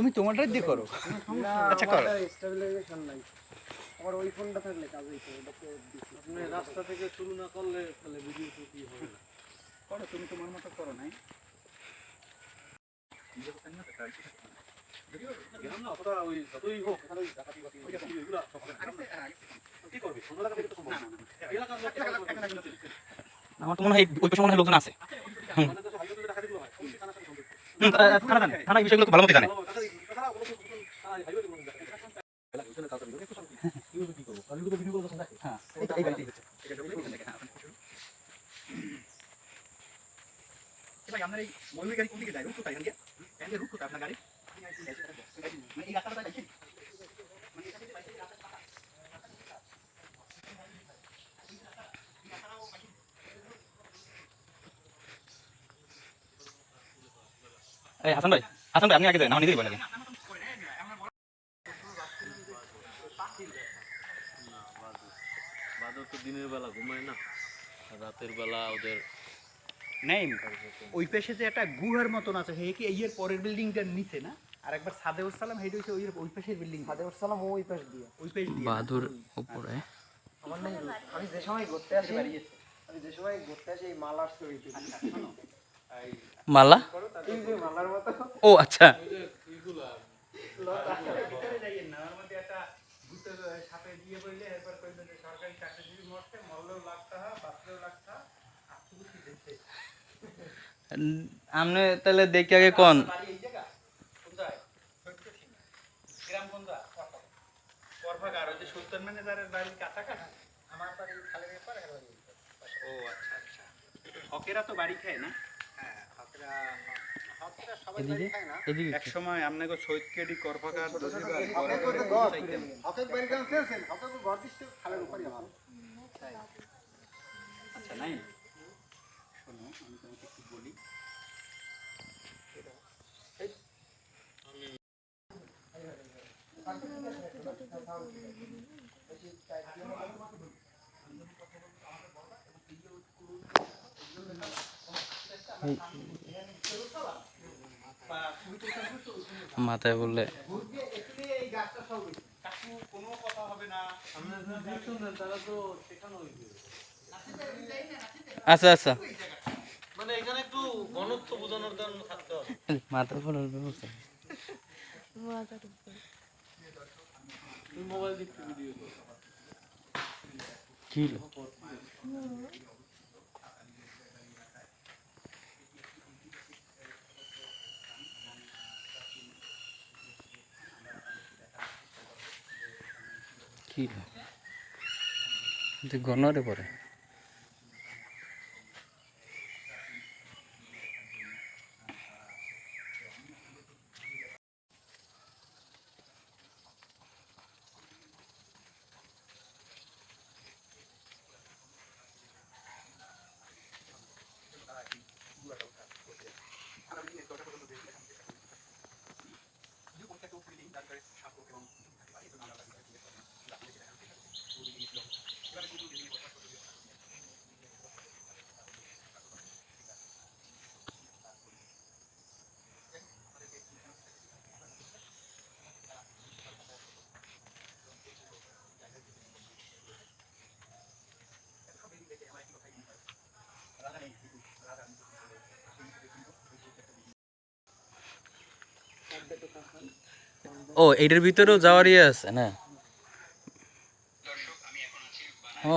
তুমি তোমারটাই দিয়ে করো। আচ্ছা করো। স্টেবিলাইজেশন নাই। আমার ওই ফোনটা থাকলে কাজ হইতো আপনি রাস্তা থেকে শুরু না করলে তাহলে ভিডিও কি হবে না? করো তুমি তোমার মতো করো নাই। আমার তো মনে হয় ওই পেছনে মনে হয় লোকজন আছে। তারা এই বিষয়গুলো ভালো মতো জানে হ্যাঁ ভাই, আপনার এই ময়ূরী গাড়ি কোন দিকে যায়? রুট কোথায় আপনার গাড়ি? মানে এই রাস্তাটা যাচ্ছে? মানে এখান থেকে বাইকে রাস্তা- এই হাসান ভাই হাসান ভাই আপনি আগে যান আমার নিজেরই ভয় লাগে। বাদর তো দিনের বেলা ঘুমায় না রাতের বেলা ওদের নেই ওই পাশে যে একটা গুহার মতন আছে হে কি ইয়ের পরের বিল্ডিংটার নিচে না? আর একবার সাদেউর সালাম হেড হইছে ওই ওই পাশের বিল্ডিং। সালাম ওই পাশ দিয়ে। ওই পাশ দিয়ে। বাদুর উপরে। আমার নেই আমি যে সময় ঘুরতে আসি আমি যে সময় ঘুরতে আসি এই মালার ছবি মালা? ও আচ্ছা। আপনি তাহলে দেখি আগে কোন। আচ্ছা আচ্ছা। হকেরা তো বাড়ি খায় না? হ্যাঁ হাতরা না। এদিকে এক সময় আপনাকে সৈয়দ কেডি আমার। আচ্ছা নাই? শোনো আমি তোমাকে একটু বলি মাথায় বললে এই গাছটা সব কাকু কোনো কথা হবে না তারা তো শেখানো হয়েছে আচ্ছা আচ্ছা। মানে এখানে একটু ঘনত্ব বোঝানোর জন্য থাকতে হবে। মাথার ফোনের ব্যবস্থা। মোবাইল দিচ্ছি ভিডিও কি? কি? ঘনরে পরে ও এটার ভিতরেও যাওয়ার ইয়ে আছে না? ও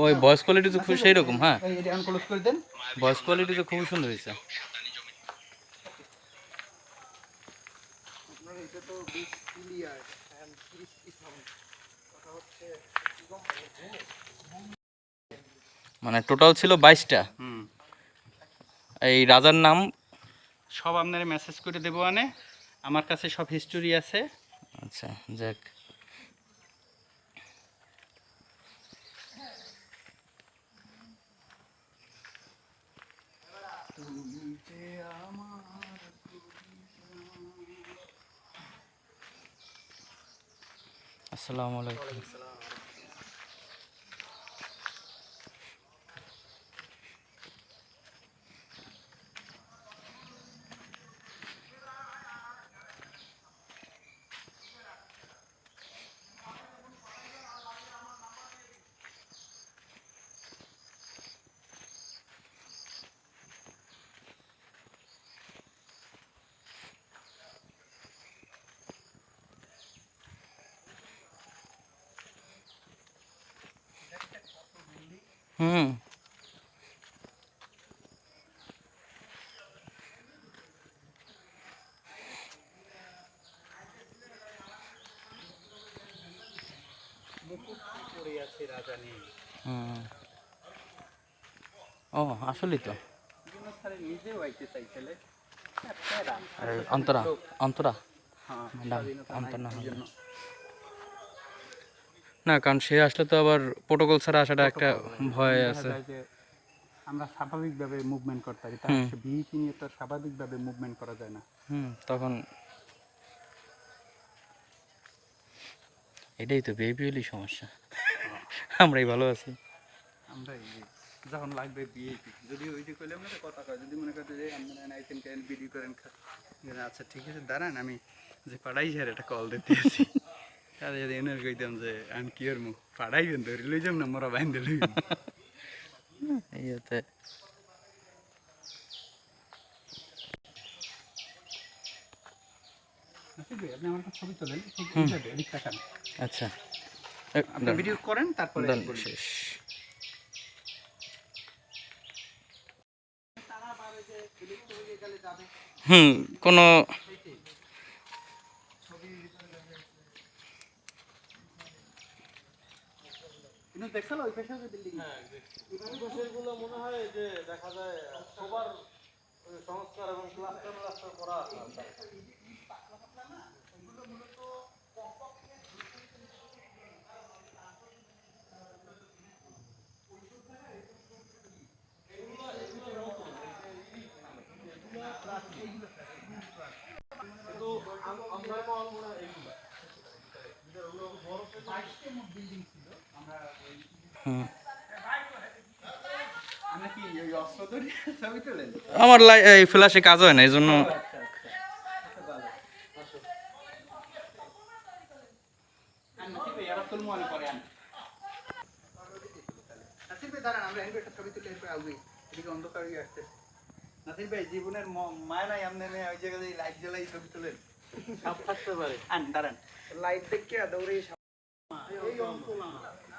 ওই ভয়েস কোয়ালিটি তো খুব সেই রকম হ্যাঁ ভয়েস কোয়ালিটি তো খুবই সুন্দর হয়েছে। মানে টোটাল ছিল বাইশটা। হুম। এই রাজার নাম? সব আপনারা মেসেজ করে দেবো আনে। আমার কাছে সব হিস্টোরি আছে। আচ্ছা যাক। আসসালামু আলাইকুম। হুম। ও আসলেই তো। অন্তরা অন্তরা। হ্যাঁ অন্তর না কারণ সে আসলে তো আবার প্রোটোকল ছাড়া আসাটা একটা ভয় আছে। আমরা স্বাভাবিকভাবে মুভমেন্ট করতে পারি তার। ভিপি নিয়ে তো স্বাভাবিকভাবে মুভমেন্ট করা যায় না। হুম তখন এটাই তো হলেই সমস্যা। আমরাই ভালো আছি। আমরাই যখন লাগবে বিএপি যদি ওই যে কইলাম না কথা কয় যদি মনে করতে যে আপনারা আইতেন কেন বিডি করেন আচ্ছা ঠিক আছে দাঁড়ান আমি যে পাড়াই স্যার একটা কল দিতে আছি যদি এনার কইতাম যে আমি কি আর মুখ পাড়াইবেন ধরে লই যাম না মোরা বাইন্দে লই এই আপনি আমার ছবি তোলেন এদিক তাকান আচ্ছা আপনি ভিডিও করেন তারপরে শেষ হুম কোনো কিন্তু দেখছেন ওই পাশে যে বিল্ডিং সেগুলো মনে হয় যে দেখা যায় সবার সংস্কার এবং ক্লাস্টার ক্লাস্টার করা আছে কিন্তু আম- আমরা মনে মনে হয় এগুলো হুম আমরা কি ওই অস্ত্র ধরে ছবি তোলেন আমার লাই এই ফ্ল্যাশে কাজ হয় না এই জন্য আচ্ছা আচ্ছা আচ্ছা, ভালো। আন, নাসির ভাই, এবার তুলমু আমি পরে আন। নাসির ভাই, দাঁড়ান, আমরা এরপর একটা ছবি তুলে এরপর আসব। এদিকে অন্ধকার হয়ে আসছে। নাসির ভাই, জীবনের মায়া নাই ওই জায়গায় লাইট জ্বালাই ছবি তোলেন সাপ থাকতে পারে আন দাঁড়ান লাইট দেখে দৌড়ে এই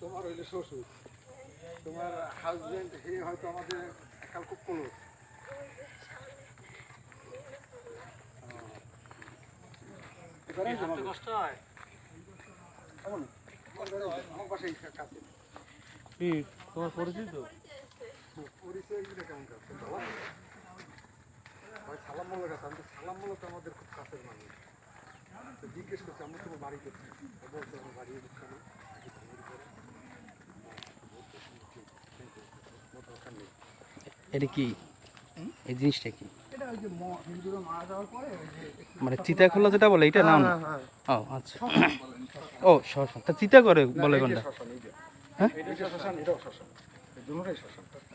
তোমার হইলে শ্বশুর। তোমার হাজবেন্ড হে হয়তো আমাদের একাল খুব ক্লোজ কষ্ট হয়? আমার বাসায় কাছে কি তোমার পরিচিত পরিচয় কেমন কাছে ভাই সালাম মোল্লার কাছে আমি তো সালাম মোল্লা তো আমাদের খুব কাছের মানুষ। জিজ্ঞেস করছি আমরা তোমার বাড়ি বলছে আমার বাড়ি এটা কি? এই জিনিসটা কি? মানে চিতা খোলা যেটা বলে এটা নাম? ও আচ্ছা। ও শ্মশান তা চিতা করে বলে কোনটা? হ্যাঁ?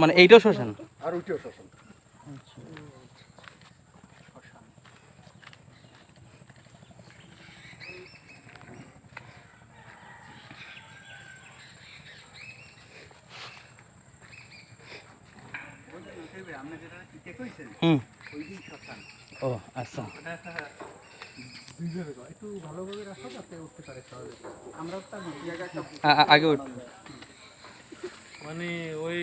মানে এইটাও শ্মশান আর ওইটাও শ্মশান ওই যে নাসির ভাই, আপনি যেটা ইতে কইছেন, হুম ওই দিন শ্মশান। ও আচ্ছা ওটা একটা দুইভাবে কয়। একটু ভালোভাবে রাখো যাতে উঠতে পারে সহজে আমরাও তার জায়গা একটা আ- আ- আগে উঠ। মানে ওই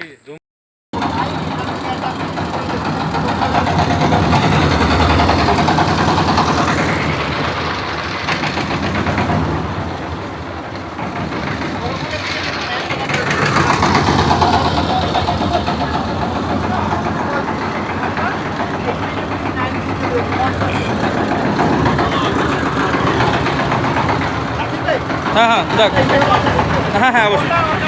হ্যাঁ হ্যাঁ দেখ হ্যাঁ হ্যাঁ অবশ্যই।